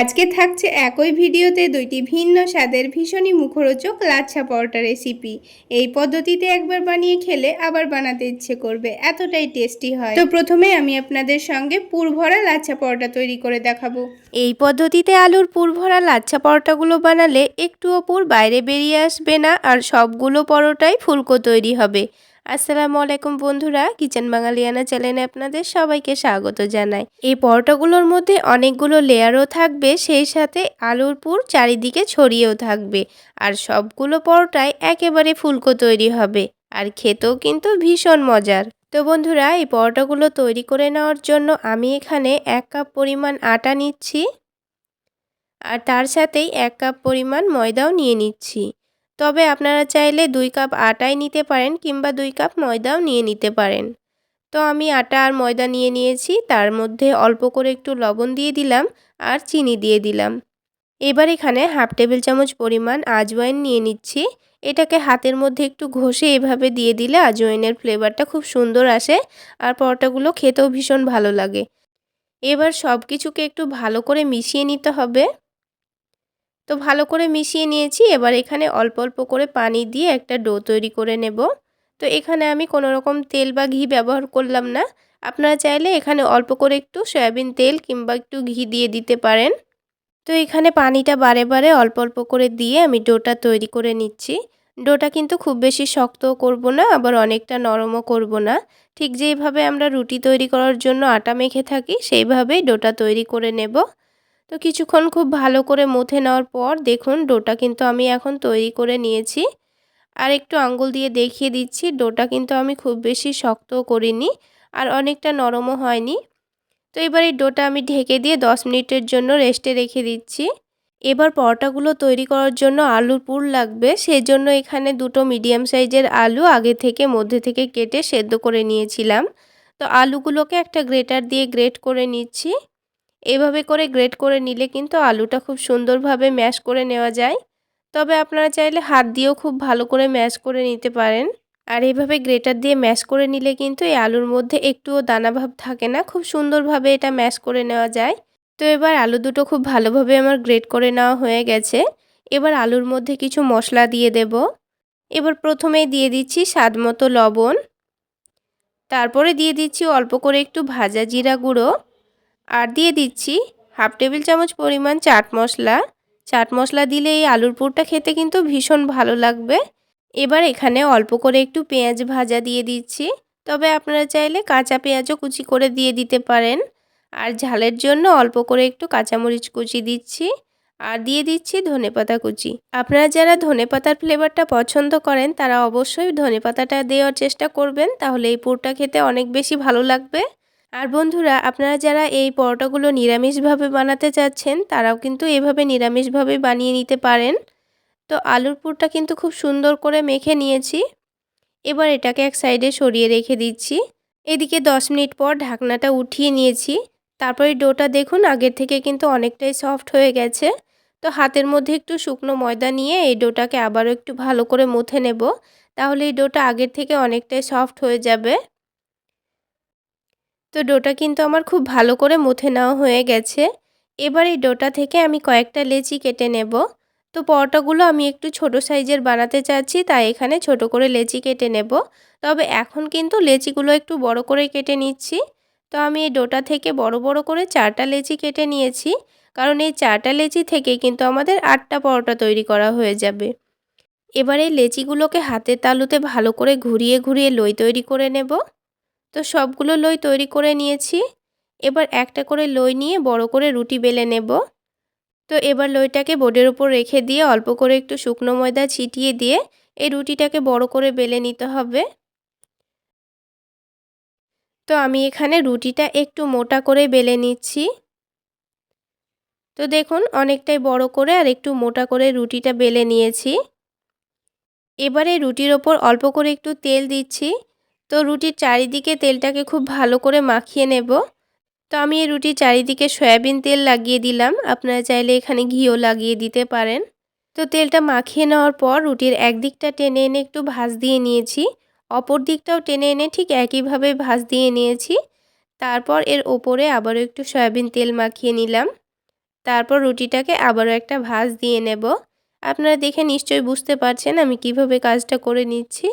আজকে থাকছে একই ভিডিওতে দুইটি ভিন্ন স্বাদের ভীষণই মুখরোচক লাচ্ছা পরোটা রেসিপি এই পদ্ধতিতে একবার বানিয়ে খেলে আবার বানাতে ইচ্ছে করবে, এতটাই টেস্টি হয়। তো প্রথমে আমি আপনাদের সঙ্গে পুরভরা লাচ্ছা পরোটা তৈরি করে দেখাবো। এই পদ্ধতিতে আলুর পুরভরা লাচ্ছা পরোটাগুলো বানালে একটু অপুর বাইরে বেরিয়ে আসবে না আর সবগুলো পরোটাই ফুলকো তৈরি হবে। আসসালামু আলাইকুম বন্ধুরা, কিচেন বাঙালিয়ানা চ্যানেলে আপনাদের সবাইকে স্বাগত জানাই। এই পরোটাগুলোর মধ্যে অনেকগুলো লেয়ারও থাকবে, সেই সাথে আলুর পুর চারিদিকে ছড়িয়েও থাকবে। আর সবগুলো পরোটাই একেবারে ফুলকো তৈরি হবে, আর খেতেও কিন্তু ভীষণ মজার। তো বন্ধুরা, এই পরোটাগুলো তৈরি করে নেওয়ার জন্য আমি এখানে এক কাপ পরিমাণ আটা নিচ্ছি, আর তার সাথেই এক কাপ পরিমাণ ময়দাও নিয়ে নিচ্ছি। তবে আপনারা চাইলে দুই কাপ আটাই নিতে পারেন কিংবা দুই কাপ ময়দাও নিয়ে নিতে পারেন। তো আমি আটা আর ময়দা নিয়ে নিয়েছি, তার মধ্যে অল্প করে একটু লবণ দিয়ে দিলাম আর চিনি দিয়ে দিলাম। এবার এখানে হাফ টেবিল চামচ পরিমাণ আজওয়াইন নিয়ে নিচ্ছি। এটাকে হাতের মধ্যে একটু ঘষে এভাবে দিয়ে দিলে আজওয়াইনের ফ্লেভারটা খুব সুন্দর আসে আর পরোটাগুলো খেতেও ভীষণ ভালো লাগে। এবার সব কিছুকে একটু ভালো করে মিশিয়ে নিতে হবে। তো ভালো করে মিশিয়ে নিয়েছি। এবার এখানে অল্প অল্প করে পানি দিয়ে একটা ডো তৈরি করে নেব। তো এখানে আমি কোনো রকম তেল বা ঘি ব্যবহার করলাম না। আপনারা চাইলে এখানে অল্প করে একটু সয়াবিন তেল কিংবা একটু ঘি দিয়ে দিতে পারেন। তো এখানে পানিটা বারে বারে অল্প অল্প করে দিয়ে আমি ডোটা তৈরি করে নিচ্ছি। ডোটা কিন্তু খুব বেশি শক্তও করব না, আবার অনেকটা নরমও করব না। ঠিক যেইভাবে আমরা রুটি তৈরি করার জন্য আটা মেখে থাকি, সেইভাবেই ডোটা তৈরি করে নেব। তো কিছুক্ষণ খুব ভালো করে মুথে নেওয়ার পর দেখুন ডোটা কিন্তু আমি এখন তৈরি করে নিয়েছি। আর একটু আঙ্গুল দিয়ে দেখিয়ে দিচ্ছি, ডোটা কিন্তু আমি খুব বেশি শক্তও করিনি আর অনেকটা নরমও হয়নি। তো এবার এই ডোটা আমি ঢেকে দিয়ে 10 মিনিটের জন্য রেস্টে রেখে দিচ্ছি। এবার পরোটাগুলো তৈরি করার জন্য আলুর পুর লাগবে সেই জন্য এখানে দুটো মিডিয়াম সাইজের আলু আগে থেকে মধ্যে থেকে কেটে সেদ্ধ করে নিয়েছিলাম। তো আলুগুলোকে একটা গ্রেটার দিয়ে গ্রেট করে নিচ্ছি। এভাবে করে গ্রেট করে নিলে কিন্তু আলুটা খুব সুন্দরভাবে ম্যাশ করে নেওয়া যায়। তবে আপনারা চাইলে হাত দিয়েও খুব ভালো করে ম্যাশ করে নিতে পারেন। আর এইভাবে গ্রেটার দিয়ে ম্যাশ করে নিলে কিন্তু এই আলুর মধ্যে একটুও দানাভাব থাকে না, খুব সুন্দরভাবে এটা ম্যাশ করে নেওয়া যায়। তো এবার আলু দুটো খুব ভালোভাবে আমার গ্রেট করে নেওয়া হয়ে গেছে। এবার আলুর মধ্যে কিছু মশলা দিয়ে দেব। এবার প্রথমেই দিয়ে দিচ্ছি স্বাদ মতো লবণ। তারপরে দিয়ে দিচ্ছি অল্প করে একটু ভাজা জিরা গুঁড়ো। আর দিয়ে দিচ্ছি হাফ টেবিল চামচ পরিমাণ চাট মশলা। চাট মশলা দিলে এই আলুর পুরটা খেতে কিন্তু ভীষণ ভালো লাগবে। এবার এখানে অল্প করে একটু পেঁয়াজ ভাজা দিয়ে দিচ্ছি। তবে আপনারা চাইলে কাঁচা পেঁয়াজও কুচি করে দিয়ে দিতে পারেন। আর ঝালের জন্য অল্প করে একটু কাঁচামরিচ কুচি দিচ্ছি। আর দিয়ে দিচ্ছি ধনেপাতা কুচি। আপনারা যারা ধনেপাতার ফ্লেভারটা পছন্দ করেন, তারা অবশ্যই ধনেপাতাটা দেওয়ার চেষ্টা করবেন, তাহলে এই পুরটা খেতে অনেক বেশি ভালো লাগবে। আর বন্ধুরা, আপনারা যারা এই পরোটাগুলো নিরামিষভাবে বানাতে চাচ্ছেন, তারাও কিন্তু এভাবে নিরামিষভাবে বানিয়ে নিতে পারেন। তো আলুর পুরটা কিন্তু খুব সুন্দর করে মেখে নিয়েছি। এবার এটাকে এক সাইডে সরিয়ে রেখে দিচ্ছি। এদিকে দশ মিনিট পর ঢাকনাটা উঠিয়ে নিয়েছি। তারপরে ডোটা দেখুন, আগের থেকে কিন্তু অনেকটাই সফট হয়ে গেছে। তো হাতের মধ্যে একটু শুকনো ময়দা নিয়ে এই ডোটাকে আবারও একটু ভালো করে মুথে নেব। তাহলে এই ডোটা আগের থেকে অনেকটাই সফট হয়ে যাবে। তো ডোটা কিন্তু আমার খুব ভালো করে মুথে নেওয়া হয়ে গেছে। এবার এই ডোটা থেকে আমি কয়েকটা লেচি কেটে নেব। তো পরোটাগুলো আমি একটু ছোট সাইজের বানাতে চাচ্ছি, তাই এখানে ছোট করে লেচি কেটে নেব। তবে এখন কিন্তু লেচিগুলো একটু বড় করে কেটে নিচ্ছি। তো আমি এই ডোটা থেকে বড় বড় করে চারটা লেচি কেটে নিয়েছি। কারণ এই চারটা লেচি থেকে কিন্তু আমাদের আটটা পরোটা তৈরি করা হয়ে যাবে। এবার এই লেচিগুলোকে হাতের তালুতে ভালো করে ঘুরিয়ে ঘুরিয়ে লই তৈরি করে নেব। তো সবগুলো লই তৈরি করে নিয়েছি। এবার একটা করে লই নিয়ে বড় করে রুটি বেলে নেব। তো এবার লইটাকে বোর্ডের উপর রেখে দিয়ে অল্প করে একটু শুকনো ময়দা ছিটিয়ে দিয়ে এই রুটিটাকে বড় করে বেলে নিতে হবে। তো আমি এখানে রুটিটা একটু মোটা করে বেলে নিচ্ছি। তো দেখুন অনেকটাই বড় করে আর একটু মোটা করে রুটিটা বেলে নিয়েছি। এবারে রুটির ওপর অল্প করে একটু তেল দিচ্ছি। তো রুটির চারিদিকে তেলটাকে খুব ভালো করে মাখিয়ে নেব। তো আমি এই রুটির চারিদিকে সয়াবিন তেল লাগিয়ে দিলাম। আপনারা চাইলে এখানে ঘিও লাগিয়ে দিতে পারেন। তো তেলটা মাখিয়ে নেওয়ার পর রুটির একদিকটা টেনে এনে একটু ভাজ দিয়ে নিয়েছি। অপর দিকটাও টেনে এনে ঠিক একইভাবে ভাজ দিয়ে নিয়েছি। তারপর এর ওপরে আবারও একটু সয়াবিন তেল মাখিয়ে নিলাম। তারপর রুটিটাকে আবারও একটা ভাজ দিয়ে নেব। আপনারা দেখে নিশ্চয়ই বুঝতে পারছেন আমি কীভাবে কাজটা করে নিচ্ছি।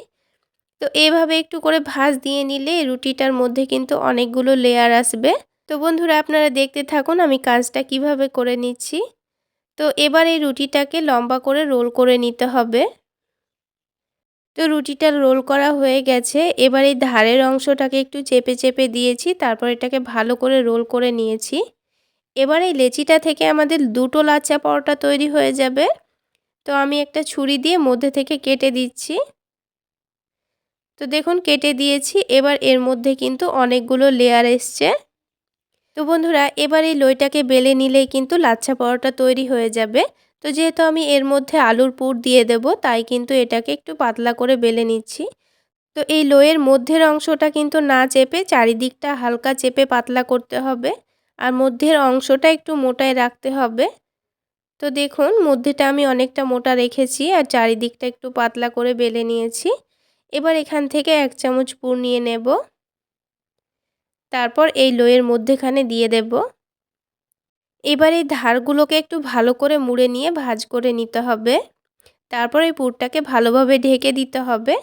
তো এভাবে একটু করে ভাঁজ দিয়ে নিলে রুটিটার মধ্যে কিন্তু অনেকগুলো লেয়ার আসবে। তো বন্ধুরা, আপনারা দেখতে থাকুন আমি কাজটা কীভাবে করে নিচ্ছি। তো এবার এই রুটিটাকে লম্বা করে রোল করে নিতে হবে। তো রুটিটা রোল করা হয়ে গেছে। এবার এই ধারের অংশটাকে একটু চেপে চেপে দিয়েছি, তারপর এটাকে ভালো করে রোল করে নিয়েছি। এবার এই লেচিটা থেকে আমাদের দুটো লাচ্চা পরোটা তৈরি হয়ে যাবে। তো আমি একটা ছুরি দিয়ে মধ্যে থেকে কেটে দিচ্ছি। তো দেখুন, কেটে দিয়েছি। এবার এর মধ্যে কিন্তু অনেকগুলো লেয়ার এসছে। তো বন্ধুরা, এবার এই লইটাকে বেলে নিলেই কিন্তু লাচ্ছা পরোটা তৈরি হয়ে যাবে। তো যেহেতু আমি এর মধ্যে আলুর পুর দিয়ে দেব, তাই কিন্তু এটাকে একটু পাতলা করে বেলে নিচ্ছি। তো এই লোয়ের মধ্যের অংশটা কিন্তু না চেপে চারিদিকটা হালকা চেপে পাতলা করতে হবে। আর মধ্যের অংশটা একটু মোটায় রাখতে হবে। তো দেখুন, মধ্যেটা আমি অনেকটা মোটা রেখেছি আর চারিদিকটা একটু পাতলা করে বেলে নিয়েছি। এবার এখান থেকে এক চামচ পুর নিয়ে নেব। তারপর এই লোয়ের মধ্যেখানে দিয়ে দেব। এবার এই ধারগুলোকে একটু ভালো করে মুড়ে নিয়ে ভাজ করে নিতে হবে। তারপর এই পুরটাকে ভালোভাবে ঢেকে দিতে হবে।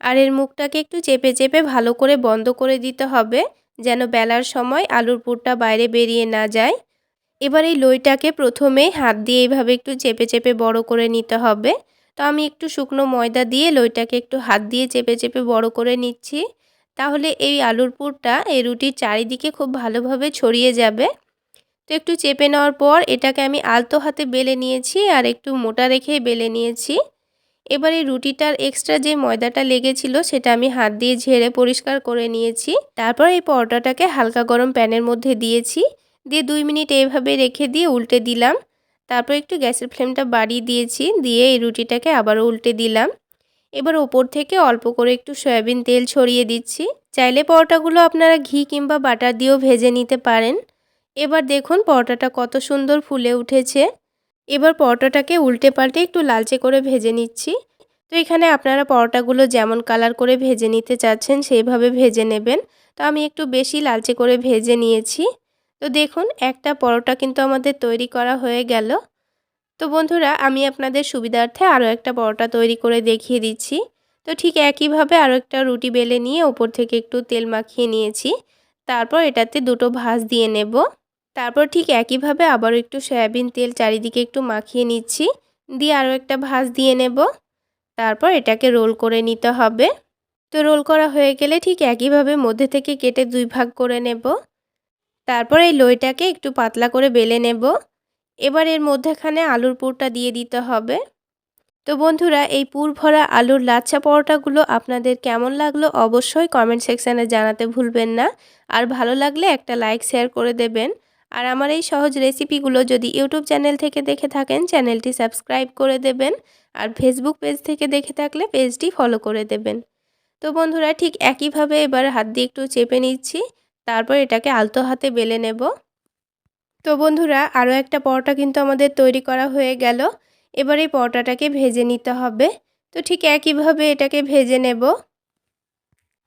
আর এর মুখটাকে একটু চেপে চেপে ভালো করে বন্ধ করে দিতে হবে, যেন বেলার সময় আলুর পুরটা বাইরে বেরিয়ে না যায়। এবার এই লইটাকে প্রথমেই হাত দিয়ে এইভাবে একটু চেপে চেপে বড় করে নিতে হবে। তো আমি একটু শুকনো ময়দা দিয়ে লইটাকে একটু হাত দিয়ে চেপে চেপে বড় করে নিচ্ছি। তাহলে এই আলুর পুরটা, এই রুটির চারিদিকে খুব ভালোভাবে ছড়িয়ে যাবে। তো একটু চেপে নেওয়ার পর এটাকে আমি আলতো হাতে বেলে নিয়েছি আর একটু মোটা রেখে বেলে নিয়েছি। এবার এই রুটিটার এক্সট্রা যে ময়দাটা লেগেছিল সেটা আমি হাত দিয়ে ঝেড়ে পরিষ্কার করে নিয়েছি। তারপর এই পরোটাটাকে হালকা গরম প্যানের মধ্যে দিয়েছি। দিয়ে দুই মিনিট এইভাবে রেখে দিয়ে উল্টে দিলাম। তারপর একটু গ্যাসের ফ্লেমটা বাড়িয়ে দিয়েছি, দিয়ে এই রুটিটাকে আবারও উল্টে দিলাম। এবার ওপর থেকে অল্প করে একটু সয়াবিন তেল ছড়িয়ে দিচ্ছি। চাইলে পরোটাগুলো আপনারা ঘি কিংবা বাটার দিয়েও ভেজে নিতে পারেন। এবার দেখুন পরোটাটা কত সুন্দর ফুলে উঠেছে। এবার পরোটাটাকে উল্টে পাল্টে একটু লালচে করে ভেজে নিচ্ছি। তো এখানে আপনারা পরোটাগুলো যেমন কালার করে ভেজে নিতে চাচ্ছেন, সেইভাবে ভেজে নেবেন। তো আমি একটু বেশি লালচে করে ভেজে নিয়েছি। তো দেখুন, একটা পরোটা কিন্তু আমাদের তৈরি করা হয়ে গেল। তো বন্ধুরা, আমি আপনাদের সুবিধার্থে আরও একটা পরোটা তৈরি করে দেখিয়ে দিচ্ছি। তো ঠিক একইভাবে আরও একটা রুটি বেলে নিয়ে ওপর থেকে একটু তেল মাখিয়ে নিয়েছি। তারপর এটাতে দুটো ভাঁজ দিয়ে নেব। তারপর ঠিক একইভাবে আবারও একটু সয়াবিন তেল চারিদিকে একটু মাখিয়ে নিচ্ছি। দিয়ে আরও একটা ভাঁজ দিয়ে নেব। তারপর এটাকে রোল করে নিতে হবে। তো রোল করা হয়ে গেলে ঠিক একইভাবে মধ্যে থেকে কেটে দুই ভাগ করে নেব। তারপর এই লইটাকে একটু পাতলা করে বেলে নেব। এবার এর মধ্যেখানে আলুর পুরটা দিয়ে দিতে হবে। তো বন্ধুরা, এই পুর ভরা আলুর লাচ্ছা পরোটাগুলো আপনাদের কেমন লাগল অবশ্যই কমেন্ট সেকশানে জানাতে ভুলবেন না। আর ভালো লাগলে একটা লাইক শেয়ার করে দেবেন। আর আমার এই সহজ রেসিপিগুলো যদি ইউটিউব চ্যানেল থেকে দেখে থাকেন, চ্যানেলটি সাবস্ক্রাইব করে দেবেন। আর ফেসবুক পেজ থেকে দেখে থাকলে পেজটি ফলো করে দেবেন। তো বন্ধুরা, ঠিক একইভাবে এবার হাত দিয়ে একটু চেপে নিচ্ছি। তারপর এটাকে আলতো হাতে বেলে নেব। তো বন্ধুরা আরও একটা পরোটা কিন্তু আমাদের তৈরি করা হয়ে গেল। এবার এই পরোটাটাকে ভেজে নিতে হবে। তো ঠিক একইভাবে এটাকে ভেজে নেব।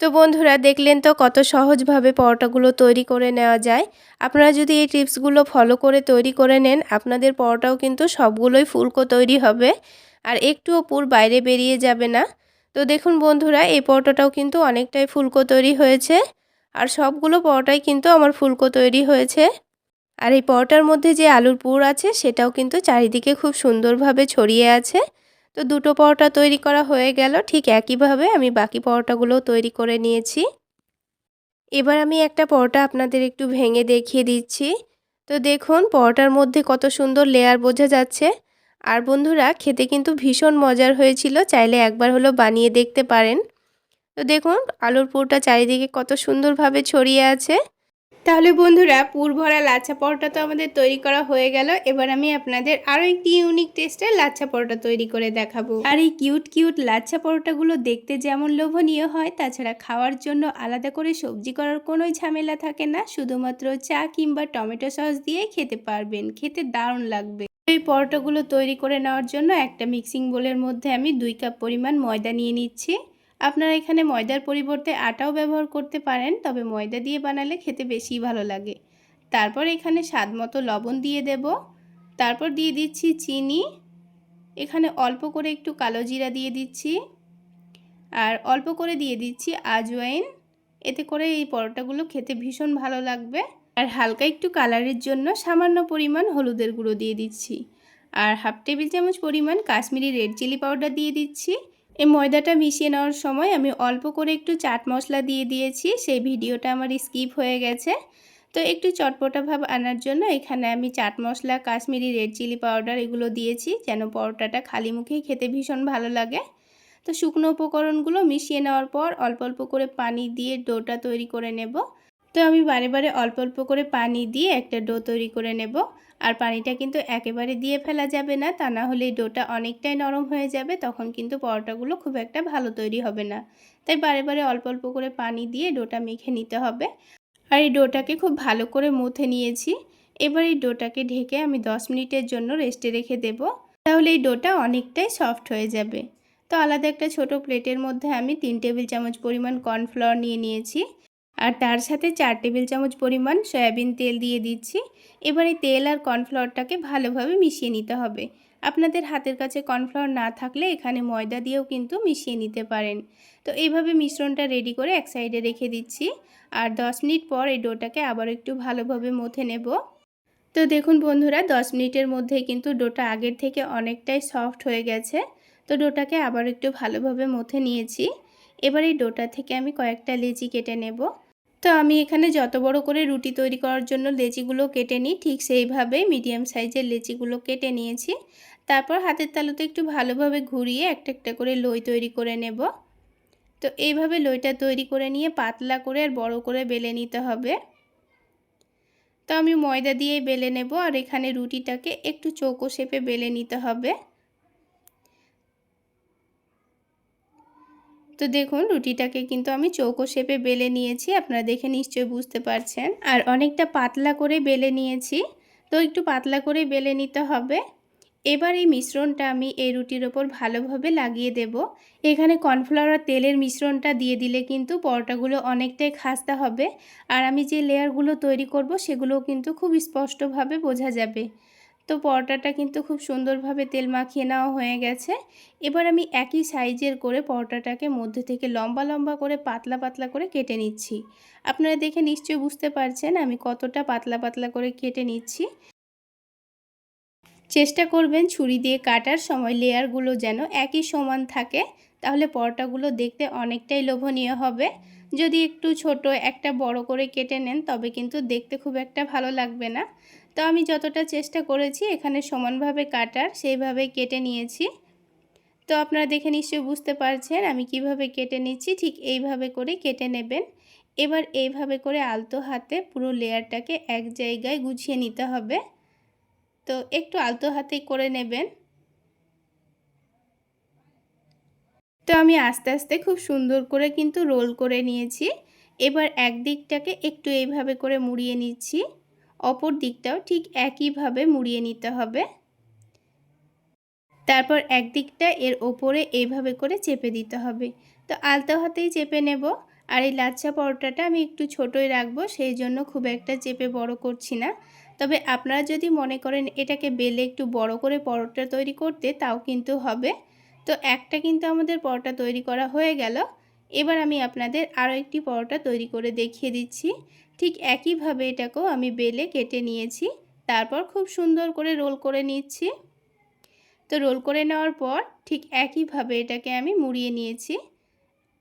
তো বন্ধুরা, দেখলেন তো কত সহজভাবে পরোটাগুলো তৈরি করে নেওয়া যায়। আপনারা যদি এই টিপসগুলো ফলো করে তৈরি করে নেন, আপনাদের পরোটাও কিন্তু সবগুলোই ফুলকো তৈরি হবে। আর একটুও পুর বাইরে বেরিয়ে যাবে না। তো দেখুন বন্ধুরা, এই পরোটাটাও কিন্তু অনেকটাই ফুলকো তৈরি হয়েছে। আর সবগুলো পরোটাই কিন্তু আমার ফুলকো তৈরি হয়েছে। আর এই পরোটার মধ্যে যে আলুর পুর আছে, সেটাও কিন্তু চারিদিকে খুব সুন্দরভাবে ছড়িয়ে আছে। তো দুটো পরোটা তৈরি করা হয়ে গেল, ঠিক একইভাবে আমি বাকি পরোটাগুলোও তৈরি করে নিয়েছি। এবার আমি একটা পরোটা আপনাদের একটু ভেঙে দেখিয়ে দিচ্ছি। তো দেখুন, পরোটার মধ্যে কত সুন্দর লেয়ার বোঝা যাচ্ছে। আর বন্ধুরা, খেতে কিন্তু ভীষণ মজার হয়েছিল, চাইলে একবার হলো বানিয়ে দেখতে পারেন। তো দেখুন, আলুর পুরটা চারিদিকে কত সুন্দরভাবে ছড়িয়ে আছে। তাহলে বন্ধুরা, পুর ভরা লাচ্ছা পরোটা তো আমাদের তৈরি করা হয়ে গেল। এবার আমি আপনাদের আরও একটি ইউনিক টেস্টের লাচ্ছা পরোটা তৈরি করে দেখাবো। আর এই কিউট কিউট লাচ্ছা পরোটাগুলো দেখতে যেমন লোভনীয় হয়, তাছাড়া খাওয়ার জন্য আলাদা করে সবজি করার কোনোই ঝামেলা থাকে না। শুধুমাত্র চা কিংবা টমেটো সস দিয়ে খেতে পারবেন, খেতে দারুণ লাগবে। এই পরোটাগুলো তৈরি করে নেওয়ার জন্য একটা মিক্সিং বোলের মধ্যে আমি দুই কাপ পরিমাণ ময়দা নিয়ে নিচ্ছি। আপনারা এখানে ময়দার পরিবর্তে আটাও ব্যবহার করতে পারেন, তবে ময়দা দিয়ে বানালে খেতে বেশি ভালো লাগে। তারপর এখানে স্বাদ মতো লবণ দিয়ে দেব। তারপর দিয়ে দিচ্ছি চিনি। এখানে অল্প করে একটু কালো জিরা দিয়ে দিচ্ছি। আর অল্প করে দিয়ে দিচ্ছি আজওয়াইন। এতে করে এই পরোটাগুলো খেতে ভীষণ ভালো লাগবে। আর হালকা একটু কালারের জন্য সামান্য পরিমাণ হলুদের গুঁড়ো দিয়ে দিচ্ছি। আর হাফ টেবিল চামচ পরিমাণ কাশ্মীরি রেড চিলি পাউডার দিয়ে দিচ্ছি। এই ময়দাটা মিশিয়ে নেওয়ার সময় আমি অল্প করে একটু চাট মশলা দিয়ে দিয়েছি, সেই ভিডিওটা আমার স্কিপ হয়ে গেছে। তো একটু চটপটা ভাব আনার জন্য এখানে আমি chaat masala, Kashmiri red chilli powder এগুলো দিয়েছি, যেন পরোটাটা খালি মুখেই খেতে ভীষণ ভালো লাগে। তো শুকনো উপকরণগুলো মিশিয়ে নেওয়ার পর অল্প অল্প করে পানি দিয়ে ডোটা তৈরি করে নেব। তো আমি বারে বারে অল্প অল্প করে পানি দিয়ে একটা ডো তৈরি করে নেব। আর পানিটা কিন্তু একেবারে দিয়ে ফেলা যাবে না, তা না হলে ডোটা অনেকটাই নরম হয়ে যাবে, তখন কিন্তু পরোটাগুলো খুব একটা ভালো তৈরি হবে না। তাই বারে বারে অল্প অল্প করে পানি দিয়ে ডোটা মেখে নিতে হবে। আর এই ডোটাকে খুব ভালো করে মুথে নিয়েছি। এবার এই ডোটাকে ঢেকে আমি 10 মিনিটের জন্য রেস্টে রেখে দেব। তাহলে এই ডোটা অনেকটাই সফট হয়ে যাবে। তো আলাদা একটা ছোট প্লেটের মধ্যে আমি তিন টেবিল চামচ পরিমাণ কর্নফ্লাওয়ার নিয়ে নিয়েছি। আর তার সাথে চার টেবিল চামচ পরিমাণ সয়াবিন তেল দিয়ে দিচ্ছি। এবার এই তেল আর কর্নফ্লাওয়ারটাকে ভালোভাবে মিশিয়ে নিতে হবে। আপনাদের হাতের কাছে কর্নফ্লাওয়ার না থাকলে এখানে ময়দা দিয়েও কিন্তু মিশিয়ে নিতে পারেন। তো এইভাবে মিশ্রণটা রেডি করে এক সাইডে রেখে দিচ্ছি। আর 10 মিনিট পর এই ডোটাকে আবার একটু ভালোভাবে মথে নেব। তো দেখুন বন্ধুরা 10 মিনিটের মধ্যে কিন্তু ডোটা আগের থেকে অনেকটাই সফট হয়ে গেছে। তো ডোটাকে আবার একটু ভালোভাবে মথে নিয়েছি। এবার এই ডোটা থেকে আমি কয়েকটা লেচি কেটে নেব। তো আমি এখানে যত বড় করে রুটি তৈরি করার জন্য লেচিগুলো কেটে নিই, ঠিক সেইভাবেই মিডিয়াম সাইজের লেচিগুলো কেটে নিয়েছি। তারপর হাতের তালুতে একটু ভালোভাবে ঘুরিয়ে একটা একটা করে লই তৈরি করে নেব। তো এইভাবে লইটা তৈরি করে নিয়ে পাতলা করে আর বড় করে বেলে নিতে হবে। তো আমি ময়দা দিয়ে বেলে নেব আর এখানে রুটিটাকে একটু চৌকো শেপে বেলে নিতে হবে। তো দেখুন, রুটিটাকে কিন্তু আমি চৌকো শেপে বেলে নিয়েছি। আপনারা দেখে নিশ্চয়ই বুঝতে পারছেন। আর অনেকটা পাতলা করে বেলে নিয়েছি। তো একটু পাতলা করে বেলে নিতে হবে। এবার এই মিশ্রণটা আমি এই রুটির ওপর ভালোভাবে লাগিয়ে দেব। এখানে কর্নফ্লাওয়ার তেলের মিশ্রণটা দিয়ে দিলে কিন্তু পরোটাগুলো অনেকটাই খাস্তা হবে। আর আমি যে লেয়ারগুলো তৈরি করব সেগুলো কিন্তু খুব স্পষ্টভাবে বোঝা যাবে। তো পরোটাটা কিন্তু খুব সুন্দরভাবে তেল মাখিয়ে নেওয়া হয়ে গেছে। এবার আমি একই সাইজের করে পরোটাটাকে মধ্যে থেকে লম্বা লম্বা করে পাতলা পাতলা করে কেটে নিচ্ছি। আপনারা দেখে নিশ্চয়ই বুঝতে পারছেন আমি কতটা পাতলা পাতলা করে কেটে নিচ্ছি। চেষ্টা করবেন ছুরি দিয়ে কাটার সময় লেয়ারগুলো যেন একই সমান থাকে, তাহলে পরোটাগুলো দেখতে অনেকটাই লোভনীয় হবে। যদি একটু ছোট একটা বড় করে কেটে নেন, তবে কিন্তু দেখতে খুব একটা ভালো লাগবে না। তো আমি যতটা চেষ্টা করেছি এখানে সমানভাবে কাটার, সেইভাবে কেটে নিয়েছি। তো আপনারা দেখে নিশ্চয়ই বুঝতে পারছেন আমি কীভাবে কেটে নিচ্ছি, ঠিক এইভাবে করে কেটে নেবেন। এবার এইভাবে করে আলতো হাতে পুরো লেয়ারটাকে এক জায়গায় গুছিয়ে নিতে হবে। তো একটু আলতো হাতে করে নেবেন। তো আমি আস্তে আস্তে খুব সুন্দর করে কিন্তু রোল করে নিয়েছি। এবার এক দিকটাকে একটু এইভাবে করে মুড়িয়ে নিচ্ছি। অপর দিকটাও ঠিক একইভাবে মুড়িয়ে নিতে হবে। তারপর একদিকটা এর ওপরে এইভাবে করে চেপে দিতে হবে। তো আলতো হাতেই চেপে নেব। আর এই লাচ্ছা পরোটাটা আমি একটু ছোটোই রাখব, সেই জন্য খুব একটা চেপে বড় করছি না। তবে আপনারা যদি মনে করেন এটাকে বেলে একটু বড় করে পরোটা তৈরি করতে, তাও কিন্তু হবে। তো একটা কিন্তু আমাদের পরোটা তৈরি করা হয়ে গেল। এবার আমি আপনাদের আরও একটি পরোটা তৈরি করে দেখিয়ে দিচ্ছি। ঠিক একইভাবে এটাকেও আমি বেলে কেটে নিয়েছি। তারপর খুব সুন্দর করে রোল করে নিচ্ছি। তো রোল করে নেওয়ার পর ঠিক একইভাবে এটাকে আমি মুড়িয়ে নিয়েছি।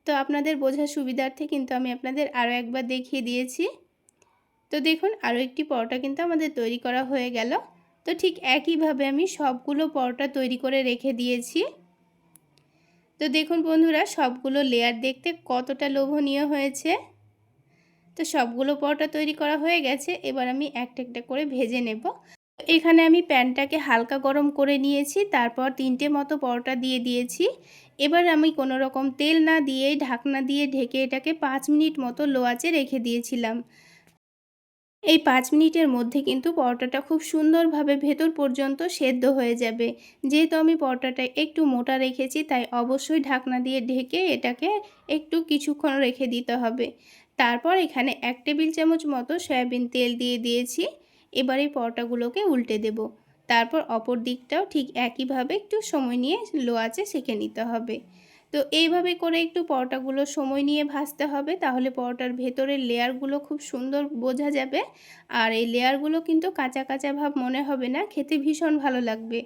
তো আপনাদের বোঝার সুবিধার্থে কিন্তু আমি আপনাদের আরও একবার দেখিয়ে দিয়েছি। তো দেখুন, আরও একটি পরোটা কিন্তু আমাদের তৈরি করা হয়ে গেল। তো ঠিক একইভাবে আমি সবগুলো পরোটা তৈরি করে রেখে দিয়েছি। তো দেখুন বন্ধুরা, সবগুলো লেয়ার দেখতে কতটা লোভনীয় হয়েছে। তো সবগুলো পরোটা তৈরি করা হয়ে গেছে। এবার আমি একটা একটা করে ভেজে নেব। এখানে আমি প্যানটাকে হালকা গরম করে নিয়েছি, তারপর তিনটে মতো পরোটা দিয়ে দিয়েছি। এবার আমি কোনো রকম তেল না দিয়ে ঢাকনা দিয়ে ঢেকে এটাকে পাঁচ মিনিট মতো লো আঁচে রেখে দিয়েছিলাম। এই পাঁচ মিনিটের মধ্যে কিন্তু পরোটাটা খুব সুন্দরভাবে ভেতর পর্যন্ত সেদ্ধ হয়ে যাবে। যেহেতু আমি পরোটাটা একটু মোটা রেখেছি, তাই অবশ্যই ঢাকনা দিয়ে ঢেকে এটাকে একটু কিছুক্ষণ রেখে দিতে হবে। তারপর এখানে এক টেবিল চামচ মতো সয়াবিন তেল দিয়ে দিয়েছি। এবার এই পরোটাগুলোকে উল্টে দেব। তারপর অপর দিকটাও ঠিক একইভাবে একটু সময় নিয়ে লো আছে সেঁকে নিতে হবে। তো এইভাবে করে একটু পরোটাগুলো সময় নিয়ে ভাজতে হবে, তাহলে পরোটার ভেতরের লেয়ারগুলো খুব সুন্দর বোঝা যাবে। আর এই লেয়ারগুলো কিন্তু কাঁচা কাঁচা ভাব মনে হবে না, খেতে ভীষণ ভালো লাগবে।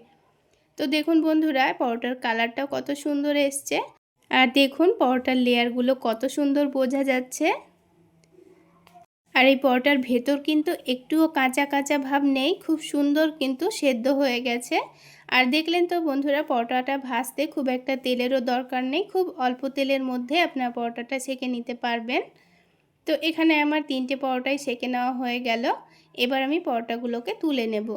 তো দেখুন বন্ধুরা, পরোটার কালারটাও কত সুন্দর এসছে। আর দেখুন পরোটার লেয়ারগুলো কত সুন্দর বোঝা যাচ্ছে। আর এই পরোটার ভেতর কিন্তু একটুও কাঁচা কাঁচা ভাব নেই, খুব সুন্দর কিন্তু সেদ্ধ হয়ে গেছে। আর দেখলেন তো বন্ধুরা, পরোটাটা ভাজতে খুব একটা তেলেরও দরকার নেই, খুব অল্প তেলের মধ্যে আপনার পরোটাটা সেঁকে নিতে পারবেন। তো এখানে আমার তিনটে পরোটাই সেঁকে নেওয়া হয়ে গেল, এবার আমি পরোটাগুলোকে তুলে নেব।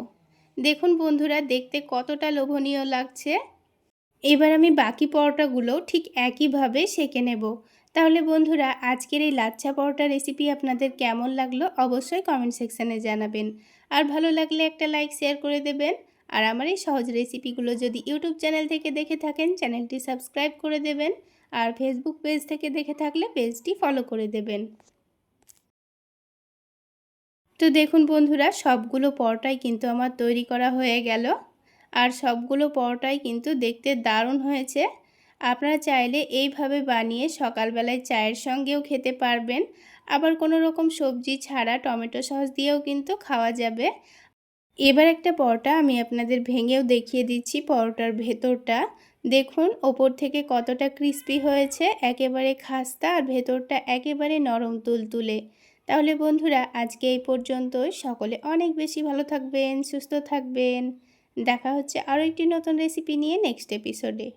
দেখুন বন্ধুরা, দেখতে কতটা লোভনীয় লাগছে। এবার আমি বাকি পরোটাগুলো ঠিক একইভাবে সেঁকে নেব। তাহলে বন্ধুরা, আজকের এই লাচ্ছা পরোটা রেসিপি আপনাদের কেমন লাগল অবশ্যই কমেন্ট সেকশানে জানাবেন। আর ভালো লাগলে একটা লাইক শেয়ার করে দেবেন। আর আমার এই সহজ রেসিপিগুলো যদি ইউটিউব চ্যানেল থেকে দেখে থাকেন চ্যানেলটি সাবস্ক্রাইব করে দেবেন। আর ফেসবুক পেজ থেকে দেখে থাকলে পেজটি ফলো করে দেবেন। তো দেখুন বন্ধুরা, সবগুলো পরোটাই কিন্তু আমার তৈরি করা হয়ে গেল। আর সবগুলো পরোটাই কিন্তু দেখতে দারুণ হয়েছে। আপনারা চাইলে এইভাবে বানিয়ে সকালবেলায় চায়ের সঙ্গেও খেতে পারবেন। আবার কোনো রকম সবজি ছাড়া টমেটো সস দিয়েও কিন্তু খাওয়া যাবে। এবার একটা পরোটা আমি আপনাদের ভেঙেও দেখিয়ে দিচ্ছি পরোটার ভেতরটা। দেখুন, ওপর থেকে কতটা ক্রিস্পি হয়েছে, একেবারে খাস্তা আর ভেতরটা একেবারে নরম তুলতুলে। তাহলে বন্ধুরা, আজকে এই পর্যন্তই। সকলে অনেক বেশি ভালো থাকবেন, সুস্থ থাকবেন। দেখা হচ্ছে আরও একটি নতুন রেসিপি নিয়ে নেক্সট এপিসোডে